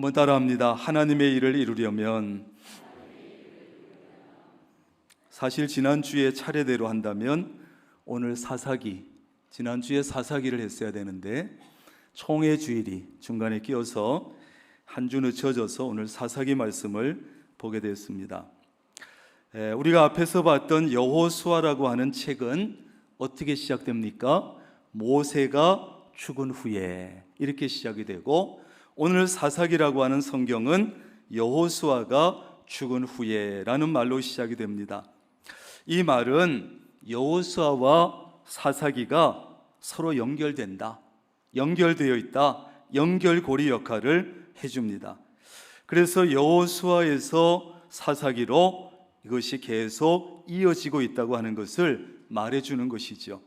한번 따라합니다. 하나님의 일을 이루려면 사실 지난주에 차례대로 한다면 오늘 사사기 지난주에 사사기를 했어야 되는데 총회 주일이 중간에 끼어서 한 주 늦춰져서 오늘 사사기 말씀을 보게 되었습니다. 에, 우리가 앞에서 봤던 여호수아라고 하는 책은 어떻게 시작됩니까? 모세가 죽은 후에 이렇게 시작이 되고 오늘 사사기라고 하는 성경은 여호수아가 죽은 후에라는 말로 시작이 됩니다. 이 말은 여호수아와 사사기가 서로 연결된다. 연결되어 있다. 연결고리 역할을 해 줍니다. 그래서 여호수아에서 사사기로 이것이 계속 이어지고 있다고 하는 것을 말해 주는 것이죠.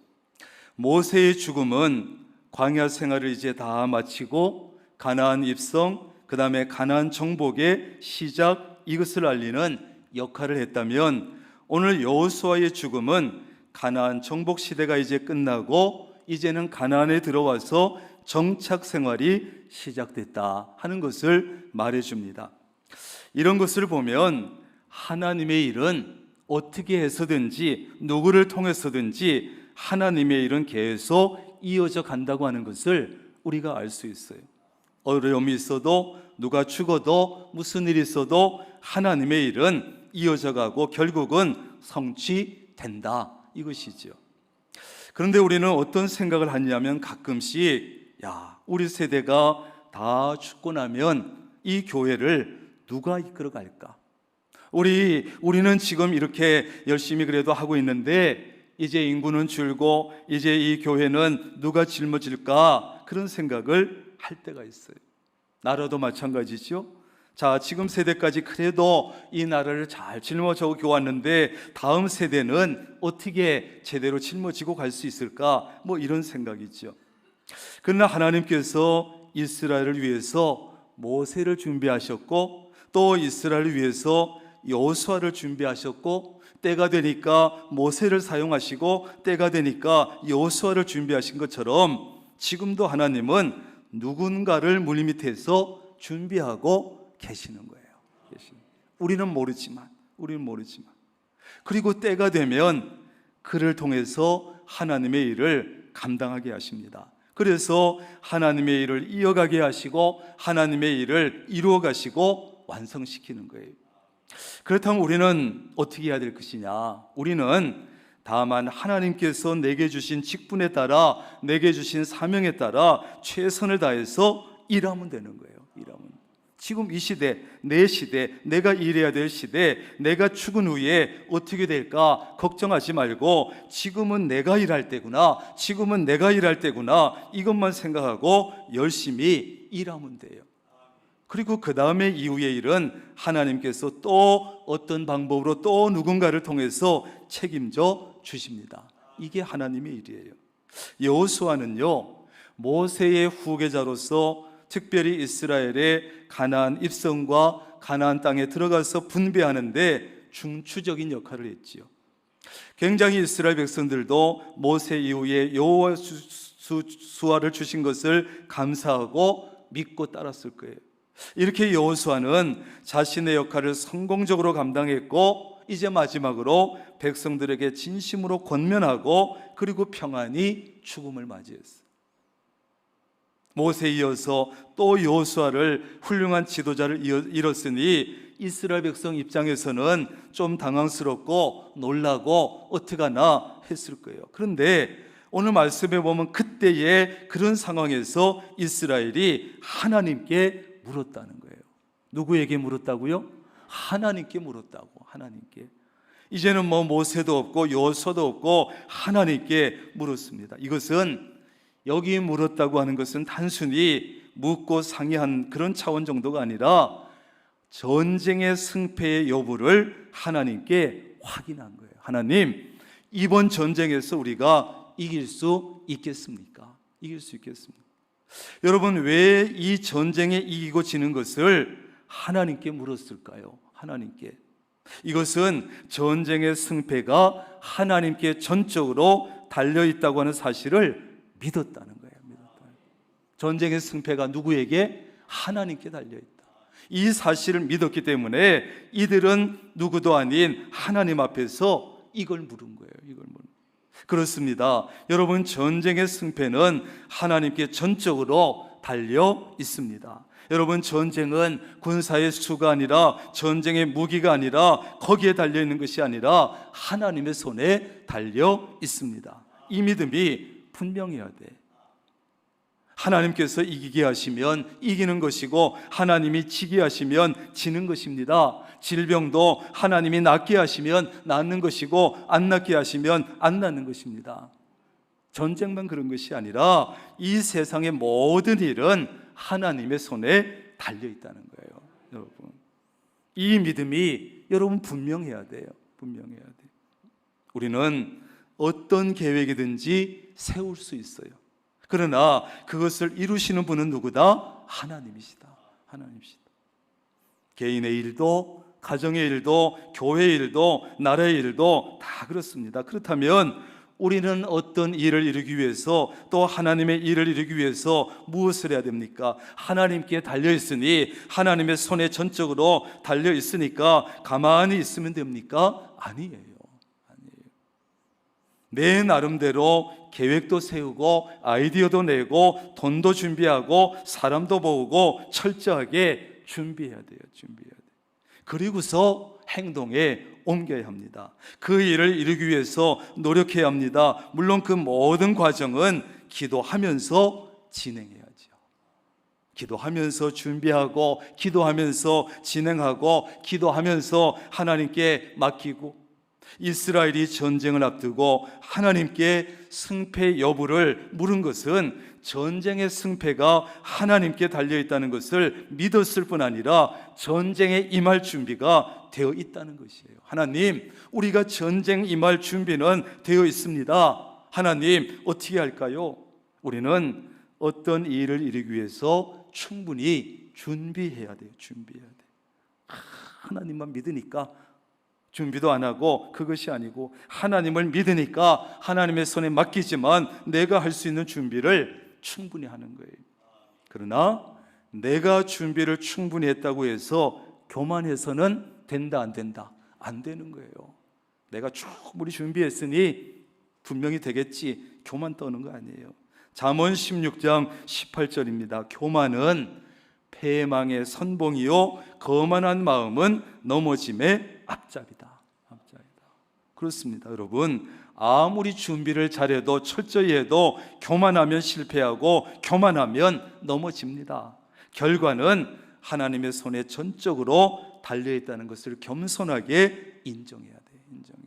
모세의 죽음은 광야 생활을 이제 다 마치고 가나안 입성, 그 다음에 가나안 정복의 시작 이것을 알리는 역할을 했다면 오늘 여호수아의 죽음은 가나안 정복 시대가 이제 끝나고 이제는 가나안에 들어와서 정착 생활이 시작됐다 하는 것을 말해 줍니다. 이런 것을 보면 하나님의 일은 어떻게 해서든지 누구를 통해서든지 하나님의 일은 계속 이어져 간다고 하는 것을 우리가 알 수 있어요. 어려움이 있어도 누가 죽어도 무슨 일이 있어도 하나님의 일은 이어져 가고 결국은 성취된다 이것이죠. 그런데 우리는 어떤 생각을 하냐면 가끔씩 야, 우리 세대가 다 죽고 나면 이 교회를 누가 이끌어 갈까? 우리 우리는 지금 이렇게 열심히 그래도 하고 있는데 이제 인구는 줄고 이제 이 교회는 누가 짊어질까 그런 생각을 할 때가 있어요. 나라도 마찬가지죠. 자, 지금 세대까지 그래도 이 나라를 잘 짊어져 왔는데 다음 세대는 어떻게 제대로 짊어지고 갈 수 있을까? 뭐 이런 생각이죠. 그러나 하나님께서 이스라엘을 위해서 모세를 준비하셨고 또 이스라엘을 위해서 여호수아를 준비하셨고 때가 되니까 모세를 사용하시고 때가 되니까 여호수아를 준비하신 것처럼 지금도 하나님은 누군가를 물 밑에서 준비하고 계시는 거예요. 우리는 모르지만 우리는 모르지만 그리고 때가 되면 그를 통해서 하나님의 일을 감당하게 하십니다. 그래서 하나님의 일을 이어가게 하시고 하나님의 일을 이루어 가시고 완성시키는 거예요. 그렇다면 우리는 어떻게 해야 될 것이냐? 우리는 다만 하나님께서 내게 주신 직분에 따라 내게 주신 사명에 따라 최선을 다해서 일하면 되는 거예요. 일하면. 지금 이 시대, 내 시대, 내가 일해야 될 시대, 내가 죽은 후에 어떻게 될까 걱정하지 말고 지금은 내가 일할 때구나, 지금은 내가 일할 때구나 이것만 생각하고 열심히 일하면 돼요. 그리고 그 다음에 이후의 일은 하나님께서 또 어떤 방법으로 또 누군가를 통해서 책임져 주십니다. 이게 하나님의 일이에요. 여호수아는요 모세의 후계자로서 특별히 이스라엘의 가나안 입성과 가나안 땅에 들어가서 분배하는데 중추적인 역할을 했지요. 굉장히 이스라엘 백성들도 모세 이후에 여호수아를 주신 것을 감사하고 믿고 따랐을 거예요. 이렇게 여호수아는 자신의 역할을 성공적으로 감당했고 이제 마지막으로 백성들에게 진심으로 권면하고 그리고 평안히 죽음을 맞이했어요. 모세 이어서 또 여호수아를 훌륭한 지도자를 잃었으니 이스라엘 백성 입장에서는 좀 당황스럽고 놀라고 어떡하나 했을 거예요. 그런데 오늘 말씀에 보면 그때의 그런 상황에서 이스라엘이 하나님께 물었다는 거예요. 누구에게 물었다고요? 하나님께 물었다고. 하나님께. 이제는 뭐 모세도 없고 여호수아도 없고 하나님께 물었습니다. 이것은 여기 물었다고 하는 것은 단순히 묻고 상의한 그런 차원 정도가 아니라 전쟁의 승패의 여부를 하나님께 확인한 거예요. 하나님, 이번 전쟁에서 우리가 이길 수 있겠습니까? 이길 수 있겠습니까? 여러분, 왜 이 전쟁에 이기고 지는 것을 하나님께 물었을까요? 하나님께. 이것은 전쟁의 승패가 하나님께 전적으로 달려 있다고 하는 사실을 믿었다는 거예요. 믿었다. 전쟁의 승패가 누구에게 하나님께 달려 있다. 이 사실을 믿었기 때문에 이들은 누구도 아닌 하나님 앞에서 이걸 물은 거예요. 이걸 물은. 그렇습니다. 여러분 전쟁의 승패는 하나님께 전적으로 달려 있습니다. 여러분 전쟁은 군사의 수가 아니라 전쟁의 무기가 아니라 거기에 달려 있는 것이 아니라 하나님의 손에 달려 있습니다. 이 믿음이 분명해야 돼. 하나님께서 이기게 하시면 이기는 것이고 하나님이 지게 하시면 지는 것입니다. 질병도 하나님이 낫게 하시면 낫는 것이고 안 낫게 하시면 안 낫는 것입니다. 전쟁만 그런 것이 아니라 이 세상의 모든 일은 하나님의 손에 달려 있다는 거예요. 여러분. 이 믿음이 여러분 분명해야 돼요. 분명해야 돼요. 우리는 어떤 계획이든지 세울 수 있어요. 그러나 그것을 이루시는 분은 누구다? 하나님이시다. 하나님이시다. 개인의 일도, 가정의 일도, 교회의 일도, 나라의 일도 다 그렇습니다. 그렇다면 우리는 어떤 일을 이루기 위해서 또 하나님의 일을 이루기 위해서 무엇을 해야 됩니까? 하나님께 달려 있으니 하나님의 손에 전적으로 달려 있으니까 가만히 있으면 됩니까? 아니에요. 아니에요. 내 나름대로 계획도 세우고 아이디어도 내고 돈도 준비하고 사람도 모으고 철저하게 준비해야 돼요. 준비해야 돼요. 그리고서 행동에 옮겨야 합니다. 그 일을 이루기 위해서 노력해야 합니다. 물론 그 모든 과정은 기도하면서 진행해야죠. 기도하면서 준비하고, 기도하면서 진행하고, 기도하면서 하나님께 맡기고, 이스라엘이 전쟁을 앞두고 하나님께 승패 여부를 물은 것은 전쟁의 승패가 하나님께 달려 있다는 것을 믿었을 뿐 아니라 전쟁에 임할 준비가 되어 있다는 것이에요. 하나님, 우리가 전쟁 임할 준비는 되어 있습니다. 하나님, 어떻게 할까요? 우리는 어떤 일을 이루기 위해서 충분히 준비해야 돼요. 준비해야 돼. 아, 하나님만 믿으니까 준비도 안 하고 그것이 아니고 하나님을 믿으니까 하나님의 손에 맡기지만 내가 할 수 있는 준비를 충분히 하는 거예요. 그러나 내가 준비를 충분히 했다고 해서 교만해서는 된다 안 된다 안 되는 거예요. 내가 충분히 준비했으니 분명히 되겠지 교만 떠는 거 아니에요. 잠언 16장 18절입니다. 교만은 패망의 선봉이요 거만한 마음은 넘어짐의 앞잡이다. 앞잡이다. 그렇습니다, 여러분. 아무리 준비를 잘해도 철저히 해도 교만하면 실패하고 교만하면 넘어집니다. 결과는 하나님의 손에 전적으로 달려 있다는 것을 겸손하게 인정해야 돼. 인정해.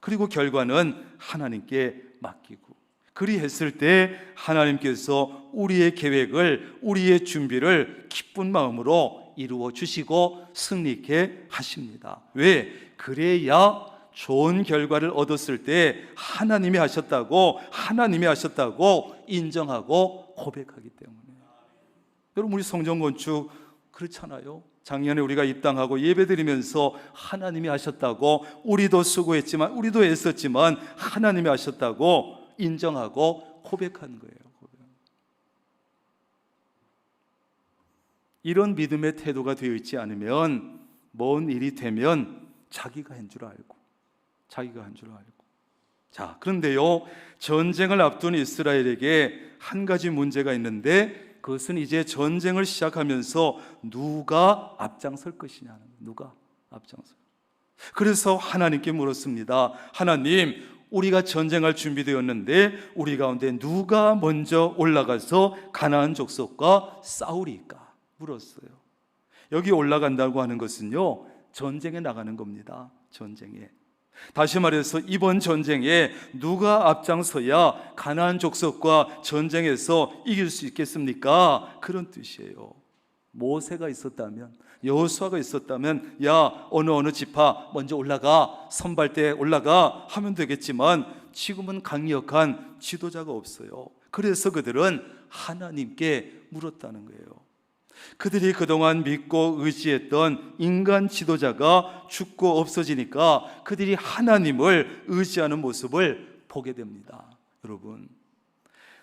그리고 결과는 하나님께 맡기고 그리했을 때 하나님께서 우리의 계획을 우리의 준비를 기쁜 마음으로 이루어 주시고 승리케 하십니다. 왜? 그래야 좋은 결과를 얻었을 때 하나님이 하셨다고 하나님이 하셨다고 인정하고 고백하기 때문에. 여러분 우리 성전 건축 그렇잖아요. 작년에 우리가 입당하고 예배드리면서 하나님이 하셨다고 우리도 수고했지만 우리도 애썼지만 하나님이 하셨다고 인정하고 고백한 거예요. 이런 믿음의 태도가 되어 있지 않으면 먼 일이 되면 자기가 한 줄 알고 자기가 한 줄 알고 자 그런데요 전쟁을 앞둔 이스라엘에게 한 가지 문제가 있는데 그것은 이제 전쟁을 시작하면서 누가 앞장설 것이냐는 누가 앞장설 그래서 하나님께 물었습니다 하나님 우리가 전쟁할 준비되었는데 우리 가운데 누가 먼저 올라가서 가나안 족속과 싸우리까 물었어요. 여기 올라간다고 하는 것은요 전쟁에 나가는 겁니다. 전쟁에. 다시 말해서 이번 전쟁에 누가 앞장서야 가나안 족속과 전쟁에서 이길 수 있겠습니까? 그런 뜻이에요. 모세가 있었다면 여호수아가 있었다면 야 어느 어느 지파 먼저 올라가 선발대 올라가 하면 되겠지만 지금은 강력한 지도자가 없어요. 그래서 그들은 하나님께 물었다는 거예요. 그들이 그동안 믿고 의지했던 인간 지도자가 죽고 없어지니까 그들이 하나님을 의지하는 모습을 보게 됩니다. 여러분,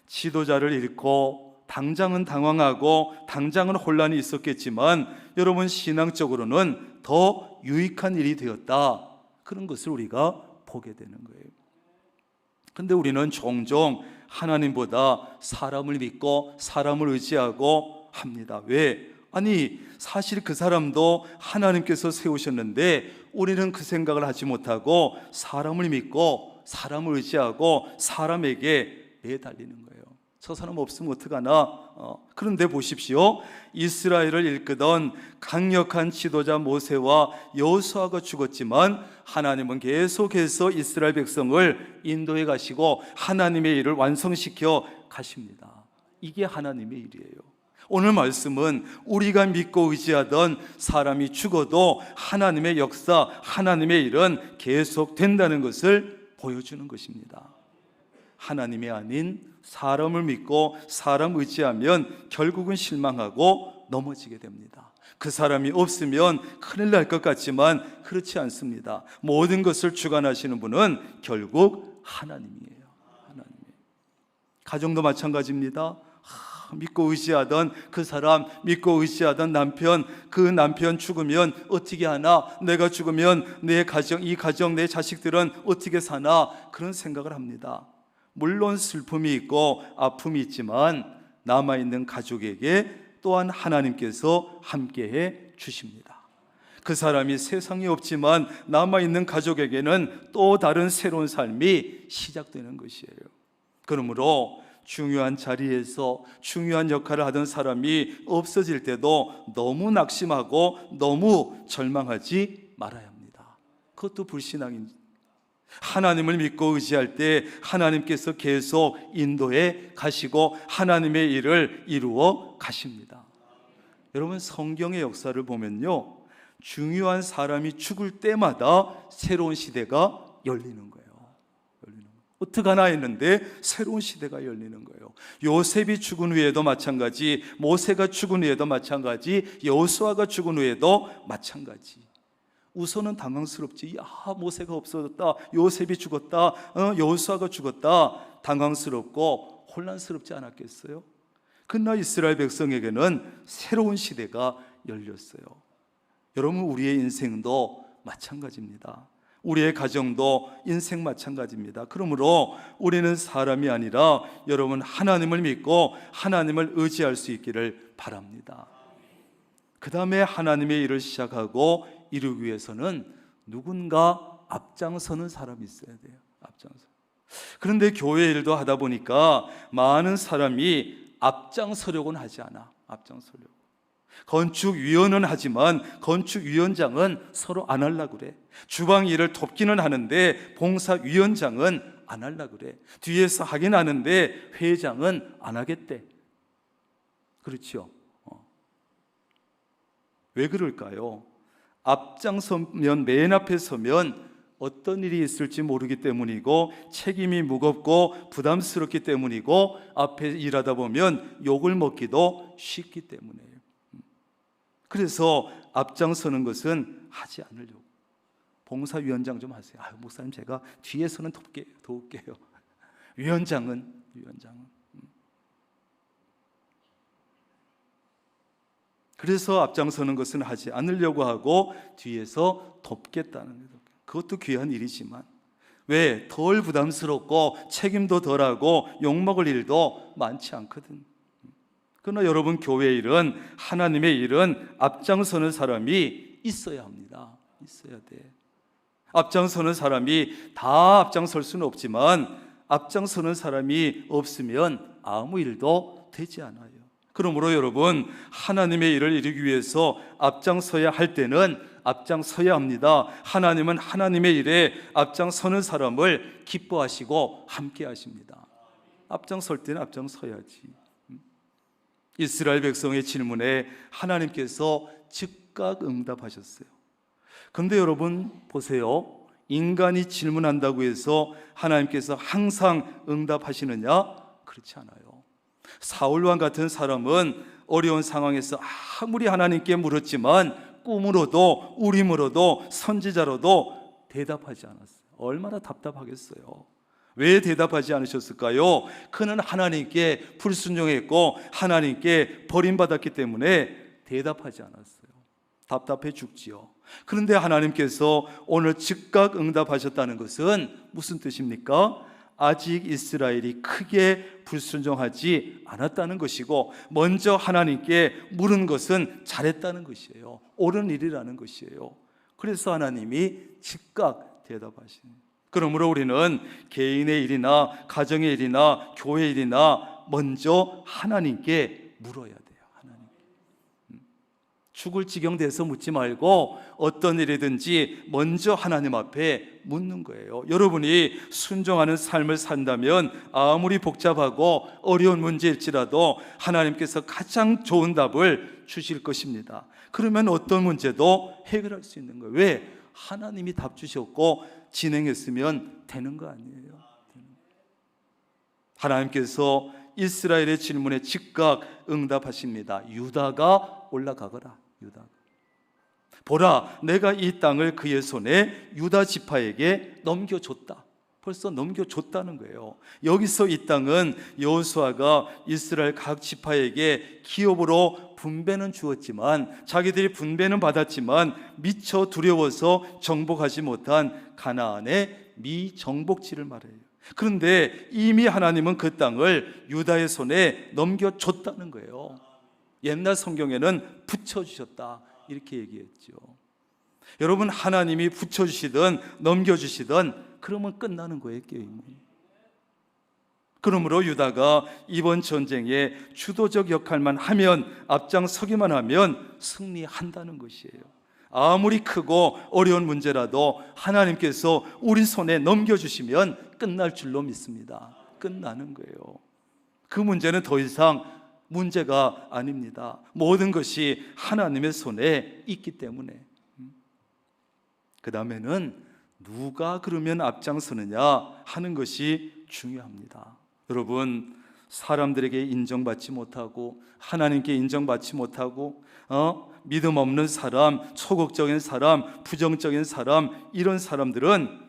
지도자를 잃고 당장은 당황하고 당장은 혼란이 있었겠지만 여러분 신앙적으로는 더 유익한 일이 되었다. 그런 것을 우리가 보게 되는 거예요. 근데 우리는 종종 하나님보다 사람을 믿고 사람을 의지하고 합니다. 왜? 아니, 사실 그 사람도 하나님께서 세우셨는데 우리는 그 생각을 하지 못하고 사람을 믿고 사람을 의지하고 사람에게 매달리는 거예요. 저 사람 없으면 어떡하나? 어, 그런데 보십시오. 이스라엘을 일끄던 강력한 지도자 모세와 여호수아가 죽었지만 하나님은 계속해서 이스라엘 백성을 인도해 가시고 하나님의 일을 완성시켜 가십니다. 이게 하나님의 일이에요. 오늘 말씀은 우리가 믿고 의지하던 사람이 죽어도 하나님의 역사, 하나님의 일은 계속된다는 것을 보여주는 것입니다. 하나님이 아닌 사람을 믿고 사람 의지하면 결국은 실망하고 넘어지게 됩니다. 그 사람이 없으면 큰일 날 것 같지만 그렇지 않습니다. 모든 것을 주관하시는 분은 결국 하나님이에요. 하나님. 가정도 마찬가지입니다. 하, 믿고 의지하던 그 사람, 믿고 의지하던 남편, 그 남편 죽으면 어떻게 하나? 내가 죽으면 내 가정, 이 가정, 내 자식들은 어떻게 사나? 그런 생각을 합니다. 물론 슬픔이 있고 아픔이 있지만 남아있는 가족에게 또한 하나님께서 함께해 주십니다. 그 사람이 세상에 없지만 남아있는 가족에게는 또 다른 새로운 삶이 시작되는 것이에요. 그러므로 중요한 자리에서 중요한 역할을 하던 사람이 없어질 때도 너무 낙심하고 너무 절망하지 말아야 합니다. 그것도 불신앙인 하나님을 믿고 의지할 때 하나님께서 계속 인도해 가시고 하나님의 일을 이루어 가십니다. 여러분 성경의 역사를 보면요. 중요한 사람이 죽을 때마다 새로운 시대가 열리는 거예요. 어떡하나 했는데 새로운 시대가 열리는 거예요. 요셉이 죽은 후에도 마찬가지, 모세가 죽은 후에도 마찬가지, 여호수아가 죽은 후에도 마찬가지. 우선은 당황스럽지. 야, 모세가 없어졌다. 요셉이 죽었다. 어, 여호수아가 죽었다. 당황스럽고 혼란스럽지 않았겠어요? 그러나 이스라엘 백성에게는 새로운 시대가 열렸어요. 여러분 우리의 인생도 마찬가지입니다. 우리의 가정도 인생 마찬가지입니다. 그러므로 우리는 사람이 아니라 여러분 하나님을 믿고 하나님을 의지할 수 있기를 바랍니다. 그 다음에 하나님의 일을 시작하고 이루기 위해서는 누군가 앞장서는 사람이 있어야 돼요. 앞장서. 그런데 교회 일도 하다 보니까 많은 사람이 앞장서려고는 하지 않아. 앞장서려고. 건축위원은 하지만 건축위원장은 서로 안 하려고 그래. 주방 일을 돕기는 하는데 봉사위원장은 안 하려고 그래. 뒤에서 하긴 하는데 회장은 안 하겠대. 그렇죠? 어. 왜 그럴까요? 앞장서면 맨 앞에 서면 어떤 일이 있을지 모르기 때문이고 책임이 무겁고 부담스럽기 때문이고 앞에 일하다 보면 욕을 먹기도 쉽기 때문이에요. 그래서 앞장서는 것은 하지 않으려고. 봉사위원장 좀 하세요. 아, 목사님 제가 뒤에서는 돕게, 도울게요. 위원장은 위원장은 그래서 앞장서는 것은 하지 않으려고 하고 뒤에서 돕겠다는 거죠. 그것도 귀한 일이지만 왜 덜 부담스럽고 책임도 덜하고 욕먹을 일도 많지 않거든. 그러나 여러분 교회 일은 하나님의 일은 앞장서는 사람이 있어야 합니다. 있어야 돼. 앞장서는 사람이 다 앞장설 수는 없지만 앞장서는 사람이 없으면 아무 일도 되지 않아요. 그러므로 여러분 하나님의 일을 이루기 위해서 앞장서야 할 때는 앞장서야 합니다. 하나님은 하나님의 일에 앞장서는 사람을 기뻐하시고 함께 하십니다. 앞장설 때는 앞장서야지. 이스라엘 백성의 질문에 하나님께서 즉각 응답하셨어요. 그런데 여러분 보세요. 인간이 질문한다고 해서 하나님께서 항상 응답하시느냐? 그렇지 않아요. 사울왕 같은 사람은 어려운 상황에서 아무리 하나님께 물었지만 꿈으로도 우림으로도 선지자로도 대답하지 않았어요. 얼마나 답답하겠어요. 왜 대답하지 않으셨을까요? 그는 하나님께 불순종했고 하나님께 버림받았기 때문에 대답하지 않았어요. 답답해 죽지요. 그런데 하나님께서 오늘 즉각 응답하셨다는 것은 무슨 뜻입니까? 아직 이스라엘이 크게 불순종하지 않았다는 것이고 먼저 하나님께 물은 것은 잘했다는 것이에요. 옳은 일이라는 것이에요. 그래서 하나님이 즉각 대답하시는 그러므로 우리는 개인의 일이나 가정의 일이나 교회 일이나 먼저 하나님께 물어야 돼요. 하나님. 음. 죽을 지경 돼서 묻지 말고 어떤 일이든지 먼저 하나님 앞에 묻는 거예요. 여러분이 순종하는 삶을 산다면 아무리 복잡하고 어려운 문제일지라도 하나님께서 가장 좋은 답을 주실 것입니다. 그러면 어떤 문제도 해결할 수 있는 거예요. 왜? 하나님이 답 주셨고 진행했으면 되는 거 아니에요. 하나님께서 이스라엘의 질문에 즉각 응답하십니다. 유다가 올라가거라. 유다. 보라, 내가 이 땅을 그의 손에 유다 지파에게 넘겨줬다. 벌써 넘겨줬다는 거예요. 여기서 이 땅은 여호수아가 이스라엘 각 지파에게 기업으로 분배는 주었지만 자기들이 분배는 받았지만 미처 두려워서 정복하지 못한 가나안의 미정복지를 말해요. 그런데 이미 하나님은 그 땅을 유다의 손에 넘겨줬다는 거예요. 옛날 성경에는 붙여주셨다. 이렇게 얘기했죠. 여러분, 하나님이 붙여주시든 넘겨주시든 그러면 끝나는 거예요, 게임이. 그러므로 유다가 이번 전쟁에 주도적 역할만 하면 앞장서기만 하면 승리한다는 것이에요. 아무리 크고 어려운 문제라도 하나님께서 우리 손에 넘겨주시면 끝날 줄로 믿습니다. 끝나는 거예요. 그 문제는 더 이상 문제가 아닙니다. 모든 것이 하나님의 손에 있기 때문에. 그 다음에는 누가 그러면 앞장서느냐 하는 것이 중요합니다. 여러분, 사람들에게 인정받지 못하고 하나님께 인정받지 못하고 어? 믿음 없는 사람, 소극적인 사람, 부정적인 사람 이런 사람들은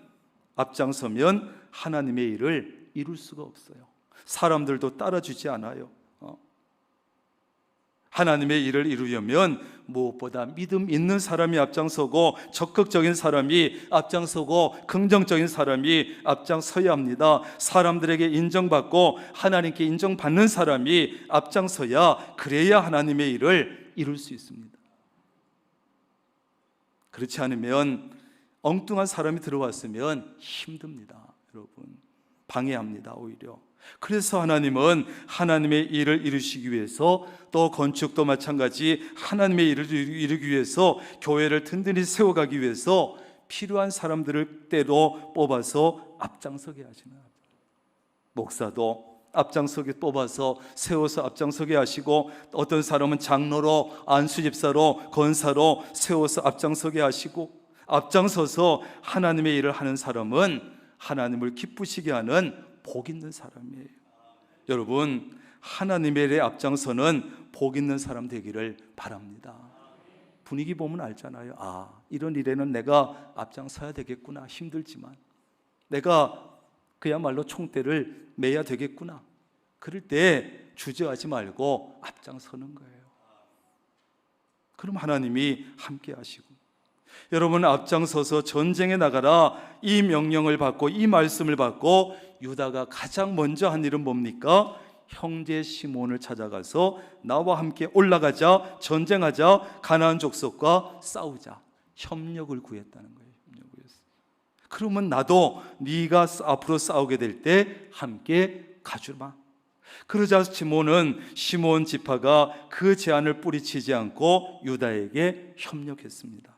앞장서면 하나님의 일을 이룰 수가 없어요. 사람들도 따라주지 않아요. 어? 하나님의 일을 이루려면 무엇보다 믿음 있는 사람이 앞장서고 적극적인 사람이 앞장서고 긍정적인 사람이 앞장서야 합니다. 사람들에게 인정받고 하나님께 인정받는 사람이 앞장서야 그래야 하나님의 일을 이룰 수 있습니다. 그렇지 않으면 엉뚱한 사람이 들어왔으면 힘듭니다. 여러분. 방해합니다. 오히려. 그래서 하나님은 하나님의 일을 이루시기 위해서 또 건축도 마찬가지 하나님의 일을 이루기 위해서 교회를 든든히 세워가기 위해서 필요한 사람들을 때로 뽑아서 앞장서게 하시는 목사도 앞장서게 뽑아서 세워서 앞장서게 하시고 어떤 사람은 장로로 안수집사로 건사로 세워서 앞장서게 하시고 앞장서서 하나님의 일을 하는 사람은 하나님을 기쁘시게 하는 복 있는 사람이에요. 여러분, 하나님의 앞장서는 복 있는 사람 되기를 바랍니다. 분위기 보면 알잖아요. 아, 이런 일에는 내가 앞장서야 되겠구나. 힘들지만. 내가 그야말로 총대를 매야 되겠구나. 그럴 때 주저하지 말고 앞장서는 거예요. 그럼 하나님이 함께 하시고 여러분 앞장서서 전쟁에 나가라 이 명령을 받고 이 말씀을 받고 유다가 가장 먼저 한 일은 뭡니까? 형제 시몬을 찾아가서 나와 함께 올라가자 전쟁하자 가나안 족속과 싸우자 협력을 구했다는 거예요. 협력을. 그러면 나도 네가 앞으로 싸우게 될 때 함께 가주마. 그러자 시몬은 시몬 지파가 그 제안을 뿌리치지 않고 유다에게 협력했습니다.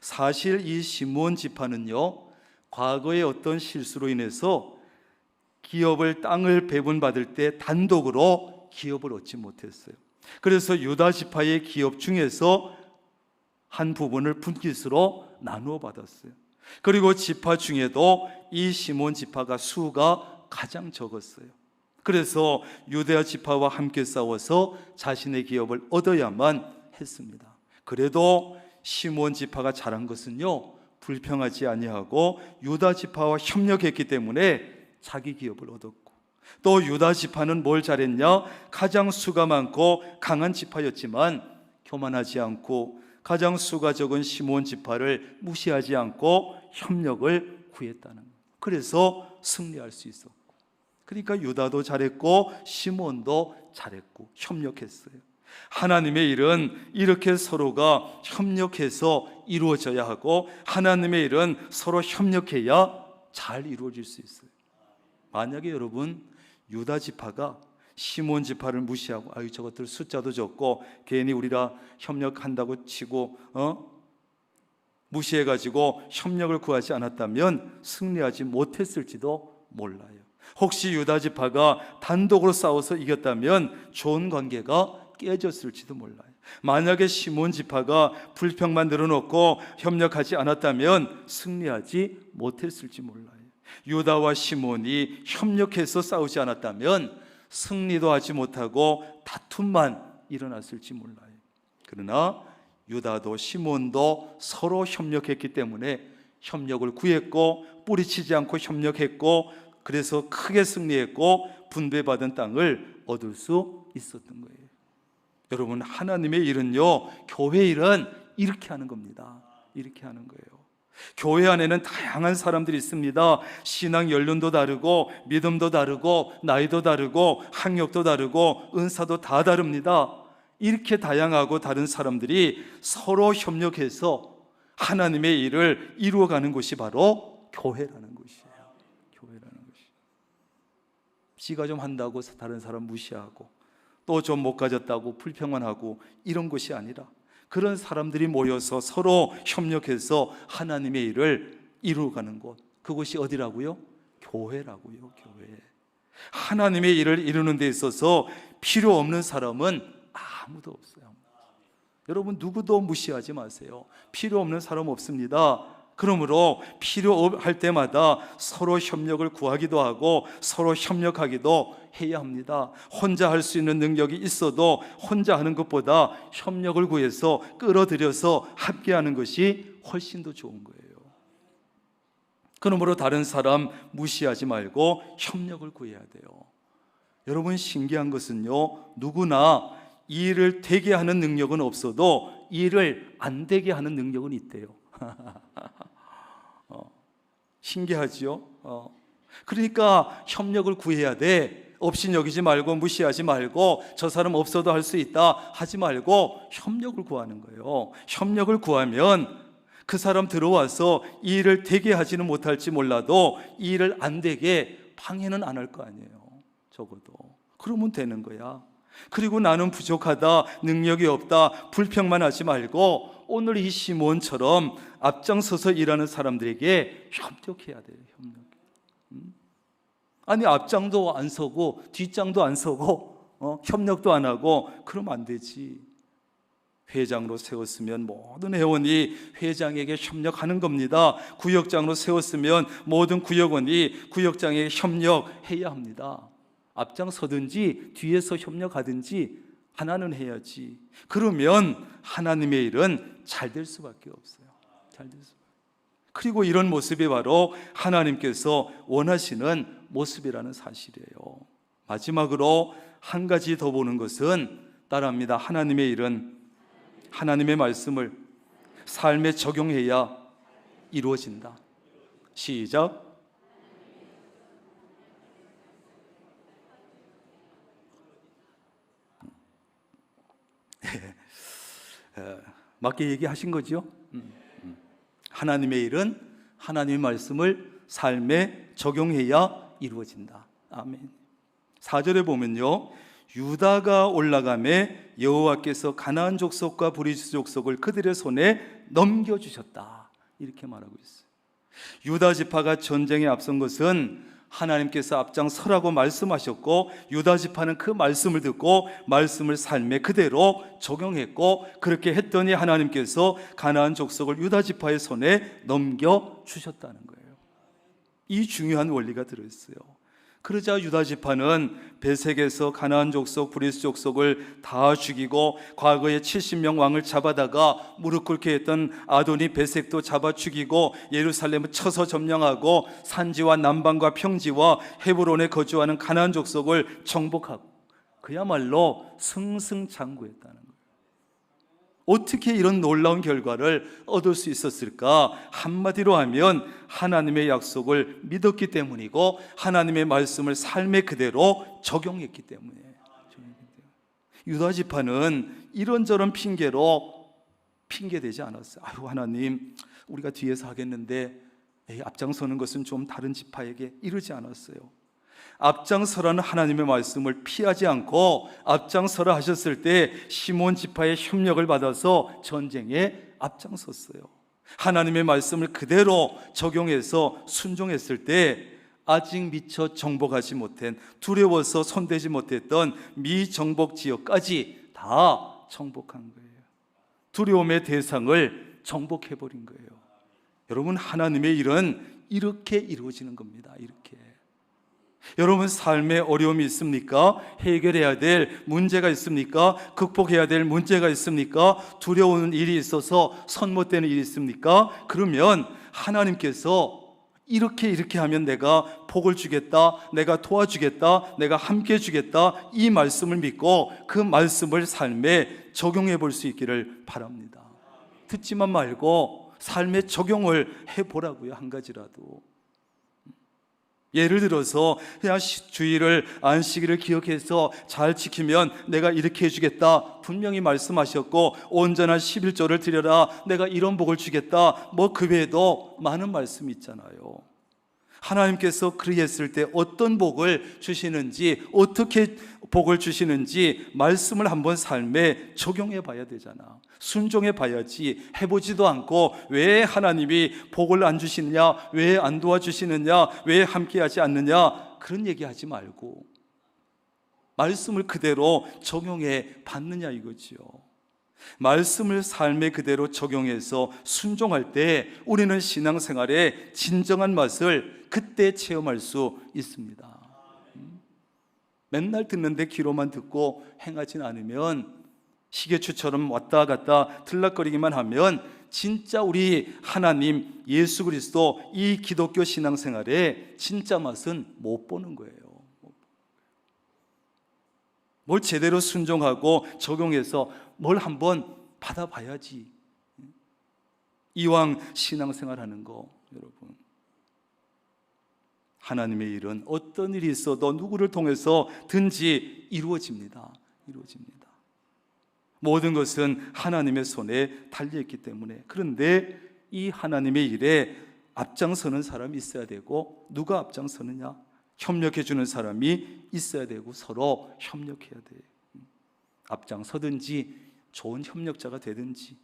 사실 이 시몬 지파는요 과거의 어떤 실수로 인해서 기업을 땅을 배분받을 때 단독으로 기업을 얻지 못했어요. 그래서 유다 지파의 기업 중에서 한 부분을 분깃으로 나누어 받았어요. 그리고 지파 중에도 이 시몬 지파가 수가 가장 적었어요. 그래서 유대아 지파와 함께 싸워서 자신의 기업을 얻어야만 했습니다. 그래도 시몬 지파가 잘한 것은요 불평하지 아니하고 유다 지파와 협력했기 때문에 자기 기업을 얻었고 또 유다 지파는 뭘 잘했냐? 가장 수가 많고 강한 지파였지만 교만하지 않고 가장 수가 적은 시몬 지파를 무시하지 않고 협력을 구했다는 거예요. 그래서 승리할 수 있었고. 그러니까 유다도 잘했고 시몬도 잘했고 협력했어요. 하나님의 일은 이렇게 서로가 협력해서 이루어져야 하고 하나님의 일은 서로 협력해야 잘 이루어질 수 있어요. 만약에 여러분 유다 지파가 시몬 지파를 무시하고 아유 저것들 숫자도 적고 괜히 우리가 협력한다고 치고 어 무시해 가지고 협력을 구하지 않았다면 승리하지 못했을지도 몰라요. 혹시 유다 지파가 단독으로 싸워서 이겼다면 좋은 관계가 깨졌을지도 몰라요. 만약에 시몬 지파가 불평만 늘어놓고 협력하지 않았다면 승리하지 못했을지 몰라요. 유다와 시몬이 협력해서 싸우지 않았다면 승리도 하지 못하고 다툼만 일어났을지 몰라요. 그러나 유다도 시몬도 서로 협력했기 때문에 협력을 구했고 뿌리치지 않고 협력했고 그래서 크게 승리했고 분배받은 땅을 얻을 수 있었던 거예요. 여러분 하나님의 일은요 교회 일은 이렇게 하는 겁니다. 이렇게 하는 거예요. 교회 안에는 다양한 사람들이 있습니다. 신앙 연륜도 다르고 믿음도 다르고 나이도 다르고 학력도 다르고 은사도 다 다릅니다. 이렇게 다양하고 다른 사람들이 서로 협력해서 하나님의 일을 이루어가는 곳이 바로 교회라는 것이에요. 교회라는 것이. 씨가 좀 한다고 다른 사람 무시하고 또 좀 못 가졌다고 불평만 하고 이런 것이 아니라 그런 사람들이 모여서 서로 협력해서 하나님의 일을 이루어가는 곳 그곳이 어디라고요? 교회라고요. 교회. 하나님의 일을 이루는 데 있어서 필요 없는 사람은 아무도 없어요. 여러분 누구도 무시하지 마세요. 필요 없는 사람 없습니다. 그러므로 필요할 때마다 서로 협력을 구하기도 하고 서로 협력하기도 해야 합니다. 혼자 할 수 있는 능력이 있어도 혼자 하는 것보다 협력을 구해서 끌어들여서 함께하는 것이 훨씬 더 좋은 거예요. 그러므로 다른 사람 무시하지 말고 협력을 구해야 돼요. 여러분 신기한 것은요, 누구나 일을 되게 하는 능력은 없어도 일을 안 되게 하는 능력은 있대요. 어, 신기하지요? 어. 그러니까 협력을 구해야 돼. 없인 여기지 말고 무시하지 말고 저 사람 없어도 할 수 있다 하지 말고 협력을 구하는 거예요. 협력을 구하면 그 사람 들어와서 이 일을 되게 하지는 못할지 몰라도 이 일을 안 되게 방해는 안 할 거 아니에요. 적어도. 그러면 되는 거야. 그리고 나는 부족하다, 능력이 없다, 불평만 하지 말고 오늘 이 시몬처럼 앞장서서 일하는 사람들에게 협력해야 돼요. 협력. 음? 아니 앞장도 안 서고 뒷장도 안 서고 어? 협력도 안 하고 그러면 안 되지. 회장으로 세웠으면 모든 회원이 회장에게 협력하는 겁니다. 구역장으로 세웠으면 모든 구역원이 구역장에게 협력해야 합니다. 앞장서든지 뒤에서 협력하든지 하나는 해야지. 그러면 하나님의 일은 잘 될 수밖에 없어요. 잘 될 수. 그리고 이런 모습이 바로 하나님께서 원하시는 모습이라는 사실이에요. 마지막으로 한 가지 더 보는 것은 따라합니다. 하나님의 일은 하나님의 말씀을 삶에 적용해야 이루어진다. 시작. 에, 맞게 얘기하신 거죠? 하나님의 일은 하나님의 말씀을 삶에 적용해야 이루어진다. 아멘. 4절에 보면요. 유다가 올라감에 여호와께서 가나안 족속과 브리스 족속을 그들의 손에 넘겨 주셨다. 이렇게 말하고 있어요. 유다 지파가 전쟁에 앞선 것은 하나님께서 앞장서라고 말씀하셨고 유다 지파는 그 말씀을 듣고 말씀을 삶에 그대로 적용했고 그렇게 했더니 하나님께서 가나안 족속을 유다 지파의 손에 넘겨 주셨다는 거예요. 이 중요한 원리가 들어 있어요. 그러자 유다 지파는 베색에서 가나안 족속, 브리스 족속을 다 죽이고 과거에 70명 왕을 잡아다가 무릎 꿇게 했던 아도니 베색도 잡아 죽이고 예루살렘을 쳐서 점령하고 산지와 남방과 평지와 헤브론에 거주하는 가나안 족속을 정복하고 그야말로 승승장구했다는. 어떻게 이런 놀라운 결과를 얻을 수 있었을까? 한마디로 하면 하나님의 약속을 믿었기 때문이고 하나님의 말씀을 삶의 그대로 적용했기 때문에. 유다 지파는 이런저런 핑계로 핑계대지 않았어요. 아유 하나님, 우리가 뒤에서 하겠는데 에이, 앞장서는 것은 좀 다른 지파에게 이러지 않았어요. 앞장서라는 하나님의 말씀을 피하지 않고 앞장서라 하셨을 때 시몬 지파의 협력을 받아서 전쟁에 앞장섰어요. 하나님의 말씀을 그대로 적용해서 순종했을 때 아직 미처 정복하지 못한 두려워서 손대지 못했던 미정복 지역까지 다 정복한 거예요. 두려움의 대상을 정복해 버린 거예요. 여러분 하나님의 일은 이렇게 이루어지는 겁니다. 이렇게. 여러분 삶에 어려움이 있습니까? 해결해야 될 문제가 있습니까? 극복해야 될 문제가 있습니까? 두려운 일이 있어서 선못되는 일이 있습니까? 그러면 하나님께서 이렇게 이렇게 하면 내가 복을 주겠다, 내가 도와주겠다, 내가 함께 주겠다 이 말씀을 믿고 그 말씀을 삶에 적용해 볼 수 있기를 바랍니다. 듣지만 말고 삶에 적용을 해 보라고요 한 가지라도. 예를 들어서 그냥 시- 주일을 안식일을 기억해서 잘 지키면 내가 이렇게 해주겠다. 분명히 말씀하셨고 온전한 11조를 드려라. 내가 이런 복을 주겠다. 뭐 그 외에도 많은 말씀이 있잖아요 하나님께서 그리했을 때 어떤 복을 주시는지 어떻게 복을 주시는지 말씀을 한번 삶에 적용해 봐야 되잖아. 순종해 봐야지. 해보지도 않고 왜 하나님이 복을 안 주시느냐 왜 안 도와주시느냐 왜 함께하지 않느냐 그런 얘기 하지 말고 말씀을 그대로 적용해 받느냐 이거지요 말씀을 삶의 그대로 적용해서 순종할 때 우리는 신앙생활의 진정한 맛을 그때 체험할 수 있습니다. 음? 맨날 듣는데 귀로만 듣고 행하진 않으면 시계추처럼 왔다 갔다 들락거리기만 하면 진짜 우리 하나님 예수 그리스도 이 기독교 신앙생활의 진짜 맛은 못 보는 거예요. 뭘 제대로 순종하고 적용해서 뭘 한번 받아봐야지. 이왕 신앙생활 하는 거, 여러분. 하나님의 일은 어떤 일이 있어도 누구를 통해서든지 이루어집니다. 이루어집니다. 모든 것은 하나님의 손에 달려있기 때문에. 그런데 이 하나님의 일에 앞장서는 사람이 있어야 되고, 누가 앞장서느냐? 협력해 주는 사람이 있어야 되고 서로 협력해야 돼. 앞장서든지 좋은 협력자가 되든지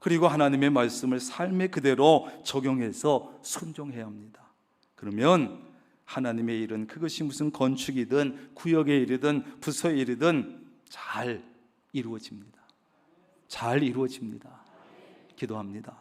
그리고 하나님의 말씀을 삶의 그대로 적용해서 순종해야 합니다. 그러면 하나님의 일은 그것이 무슨 건축이든 구역의 일이든 부서의 일이든 잘 이루어집니다. 잘 이루어집니다. 기도합니다.